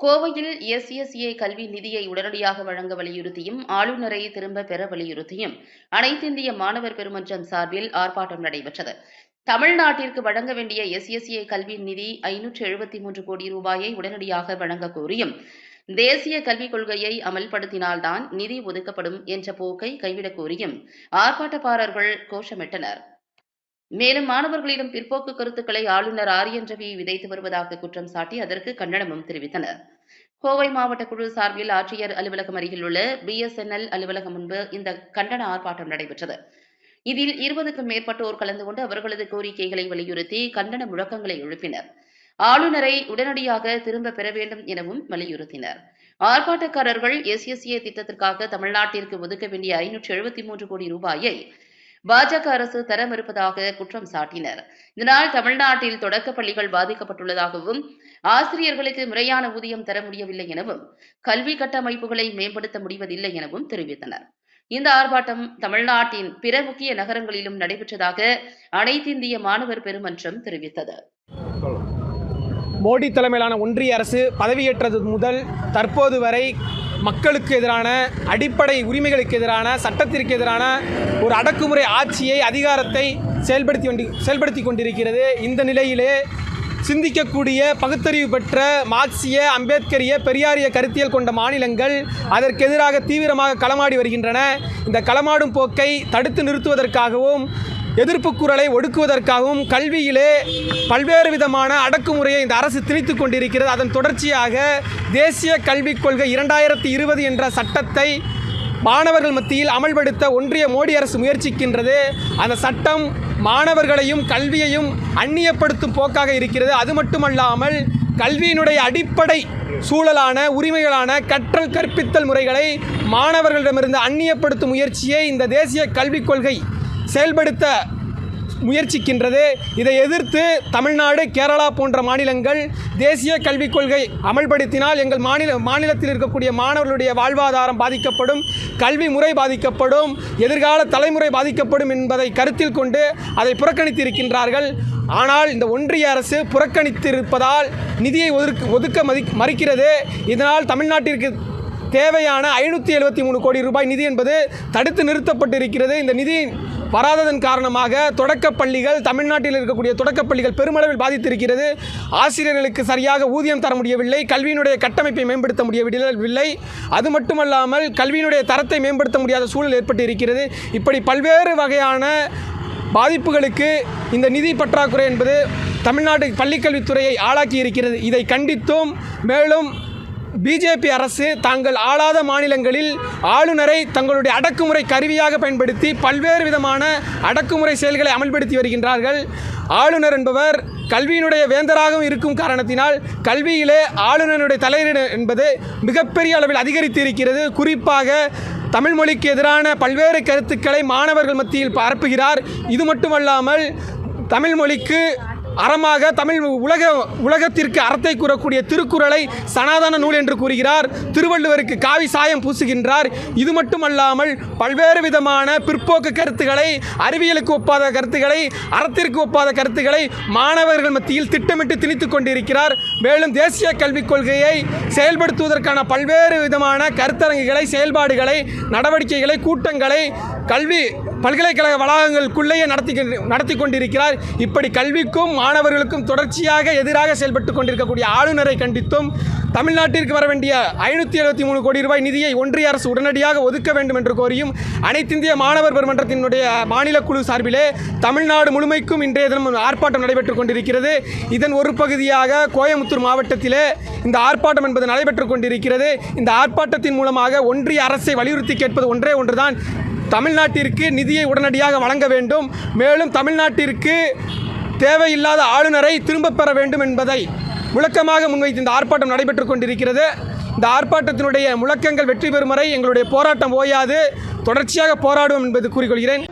கோவையில் எஸ்எஸ்ஏ கல்வி நிதியை உடனடியாக வழங்க வலியுறுத்தியும் ஆளுநரை திரும்ப பெற வலியுறுத்தியும் அனைத்திந்திய மாணவர் பெருமன்றம் சார்பில் ஆர்ப்பாட்டம் நடைபெற்றது. தமிழ்நாட்டிற்கு வழங்க வேண்டிய எஸ்எஸ்ஏ கல்வி நிதி ஐநூற்று எழுபத்தி மூன்று கோடி ரூபாயை உடனடியாக வழங்க கோரியும் தேசிய கல்விக் கொள்கையை அமல்படுத்தினால்தான் நிதி ஒதுக்கப்படும் என்ற போக்கை கைவிடக் கோரியும் ஆர்ப்பாட்டக்காரர்கள் கோஷமிட்டனர். மேலும் மாணவர்களிடம் பிற்போக்கு கருத்துக்களை ஆளுநர் ஆரியன் ரவி விதைத்து வருவதாக குற்றம் சாட்டி அதற்கு கண்டனமும் தெரிவித்தனர். கோவை மாவட்ட குழு சார்பில் ஆட்சியர் அலுவலகம் அருகில் உள்ள பிஎஸ்என்எல் அலுவலகம் முன்பு இந்த கண்டன ஆர்ப்பாட்டம் நடைபெற்றது. இதில் இருபதுக்கும் மேற்பட்டோர் கலந்து கொண்டு அவர்களது கோரிக்கைகளை வலியுறுத்தி கண்டன முழக்கங்களை எழுப்பினர். ஆளுநரை உடனடியாக திரும்ப பெற வேண்டும் எனவும் வலியுறுத்தினர். ஆர்ப்பாட்டக்காரர்கள் எஸ்எஸ்ஏ திட்டத்திற்காக தமிழ்நாட்டிற்கு ஒதுக்க வேண்டிய ஐநூற்று எழுபத்தி மூன்று கோடி ரூபாயை பாஜக அரசு தர மறுப்பதாக குற்றம் சாட்டினர். இதனால் தமிழ்நாட்டில் தொடக்கப் பள்ளிகள் பாதிக்கப்பட்டுள்ளதாகவும் ஆசிரியர்களுக்கு முறையான ஊதியம் தர முடியவில்லை எனவும் கல்வி கட்டமைப்புகளை மேம்படுத்த முடிவதில்லை எனவும் தெரிவித்தனர். இந்த ஆர்ப்பாட்டம் தமிழ்நாட்டின் பிற முக்கிய நகரங்களிலும் நடைபெற்றதாக அனைத்திந்திய மாணவர் பெருமன்றம் தெரிவித்தது. மோடி தலைமையிலான ஒன்றிய அரசு பதவியேற்றது முதல் தற்போது வரை மக்களுக்கு எதிரான அடிப்படை உரிமைகளுக்கு எதிரான சட்டத்திற்கு எதிரான ஒரு அடக்குமுறை ஆட்சியை அதிகாரத்தை செயல்படுத்தி கொண்டு செயல்படுத்தி கொண்டிருக்கிறது. இந்த நிலையிலே சிந்திக்கக்கூடிய பகுத்தறிவு பெற்ற மார்க்சிய அம்பேத்கரிய பெரியாரிய கருத்தியல் கொண்ட மாநிலங்கள் அதற்கு எதிராக தீவிரமாக களமாடி வருகின்றன. இந்த களமாடும் போக்கை தடுத்து நிறுத்துவதற்காகவும் எதிர்ப்பு குரலை ஒடுக்குவதற்காகவும் கல்வியிலே பல்வேறு விதமான அடக்குமுறையை இந்த அரசு திணித்து கொண்டிருக்கிறது. அதன் தொடர்ச்சியாக தேசிய கல்விக் கொள்கை இரண்டாயிரத்தி இருபது என்ற சட்டத்தை மாணவர்கள் மத்தியில் அமல்படுத்த ஒன்றிய மோடி அரசு முயற்சிக்கின்றது. அந்த சட்டம் மாணவர்களையும் கல்வியையும் அந்நியப்படுத்தும் போக்காக இருக்கிறது. அது மட்டுமல்லாமல் கல்வியினுடைய அடிப்படை சூழலான உரிமைகளான கற்றல் கற்பித்தல் முறைகளை மாணவர்களிடமிருந்து அந்நியப்படுத்தும் முயற்சியை இந்த தேசிய கல்விக் கொள்கை செயல்படுத்த முயற்சிக்கின்றது. இதை எதிர்த்து தமிழ்நாடு கேரளா போன்ற மாநிலங்கள் தேசிய கல்விக் கொள்கை அமல்படுத்தினால் எங்கள் மாநில மாநிலத்தில் இருக்கக்கூடிய மாணவர்களுடைய வாழ்வாதாரம் பாதிக்கப்படும் கல்வி முறை பாதிக்கப்படும் எதிர்கால தலைமுறை பாதிக்கப்படும் என்பதை கருத்தில் கொண்டு அதை புறக்கணித்திருக்கின்றார்கள். ஆனால் இந்த ஒன்றிய அரசு புறக்கணித்திருப்பதால் நிதியை ஒதுக்க ஒதுக்க மதி மறுக்கிறது. இதனால் தமிழ்நாட்டிற்கு தேவையான ஐநூற்றி எழுபத்தி மூணு கோடி ரூபாய் நிதி என்பது தடுத்து நிறுத்தப்பட்டிருக்கிறது. இந்த நிதி வராததன் காரணமாக தொடக்கப் பள்ளிகள் தமிழ்நாட்டில் இருக்கக்கூடிய தொடக்கப் பள்ளிகள் பெருமளவில் பாதித்திருக்கிறது. ஆசிரியர்களுக்கு சரியாக ஊதியம் தர முடியவில்லை. கல்வியினுடைய கட்டமைப்பை மேம்படுத்த முடியவில்லை அது மட்டுமல்லாமல் கல்வியினுடைய தரத்தை மேம்படுத்த முடியாத சூழல் ஏற்பட்டு இருக்கிறது இப்படி பல்வேறு வகையான பாதிப்புகளுக்கு இந்த நிதி பற்றாக்குறை என்பது தமிழ்நாடு பள்ளிக்கல்வித்துறையை ஆளாக்கி இருக்கிறது இதை கண்டித்தும் மேலும் பிஜேபி அரசு தாங்கள் ஆளாத மாநிலங்களில் ஆளுநரை தங்களுடைய அடக்குமுறை கருவியாக பயன்படுத்தி பல்வேறு விதமான அடக்குமுறை செயல்களை அமல்படுத்தி வருகின்றார்கள். ஆளுநர் என்பவர் கல்வியினுடைய வேந்தராகவும் இருக்கும் காரணத்தினால் கல்வியிலே ஆளுநருடைய தலையீடு என்பது மிகப்பெரிய அளவில் அதிகரித்து இருக்கிறது. குறிப்பாக தமிழ் மொழிக்கு எதிரான பல்வேறு கருத்துக்களை மாணவர்கள் மத்தியில் பரப்புகிறார். இது மட்டுமல்லாமல் தமிழ் மொழிக்கு அறமாக தமிழ் உலக உலகத்திற்கு அறத்தை கூறக்கூடிய திருக்குறளை சனாதன நூல் என்று கூறுகிறார். திருவள்ளுவருக்கு காவி சாயம் பூசுகின்றார். இது மட்டுமல்லாமல் பல்வேறு விதமான பிற்போக்கு கருத்துக்களை அறிவியலுக்கு ஒப்பாத கருத்துக்களை அறத்திற்கு ஒப்பாத கருத்துக்களை மாணவர்கள் மத்தியில் திட்டமிட்டு திணித்து கொண்டிருக்கிறார். மேலும் தேசிய கல்விக் கொள்கையை செயல்படுத்துவதற்கான பல்வேறு விதமான கருத்தரங்குகளை செயல்பாடுகளை நடவடிக்கைகளை கூட்டங்களை கல்வி பல்கலைக்கழக வளாகங்களுக்குள்ளேயே நடத்தி நடத்தி கொண்டிருக்கிறார். இப்படி கல்விக்கும் மாணவர்களுக்கும் தொடர்ச்சியாக எதிராக செயல்பட்டு கொண்டிருக்கக்கூடிய ஆளுநரை கண்டித்தும் தமிழ்நாட்டிற்கு வர வேண்டிய ஐநூற்றி எழுபத்தி மூணு கோடி ரூபாய் நிதியை ஒன்றிய அரசு உடனடியாக ஒதுக்க வேண்டும் என்று கோரியும் அனைத்திந்திய மாணவர் பெருமன்றத்தினுடைய மாநில குழு சார்பிலே தமிழ்நாடு முழுமைக்கும் இன்றைய தினம் ஆர்ப்பாட்டம் நடைபெற்றுக் கொண்டிருக்கிறது. இதன் ஒரு பகுதியாக கோயமுத்தூர் மாவட்டத்திலே இந்த ஆர்ப்பாட்டம் என்பது நடைபெற்றுக் கொண்டிருக்கிறது. இந்த ஆர்ப்பாட்டத்தின் மூலமாக ஒன்றிய அரசை வலியுறுத்தி கேட்பது ஒன்றே ஒன்றுதான். தமிழ்நாட்டிற்கு நிதியை உடனடியாக வழங்க வேண்டும். மேலும் தமிழ்நாட்டிற்கு தேவையில்லாத ஆளுநரை திரும்பப் பெற வேண்டும் என்பதை முழக்கமாக முன்வைத்து இந்த ஆர்ப்பாட்டம் நடைபெற்றுக் கொண்டிருக்கிறது. இந்த ஆர்ப்பாட்டத்தினுடைய முழக்கங்கள் வெற்றி பெறும் வரை எங்களுடைய போராட்டம் ஓயாது. தொடர்ச்சியாக போராடுவோம் என்பது கூறிக்கொள்கிறேன்.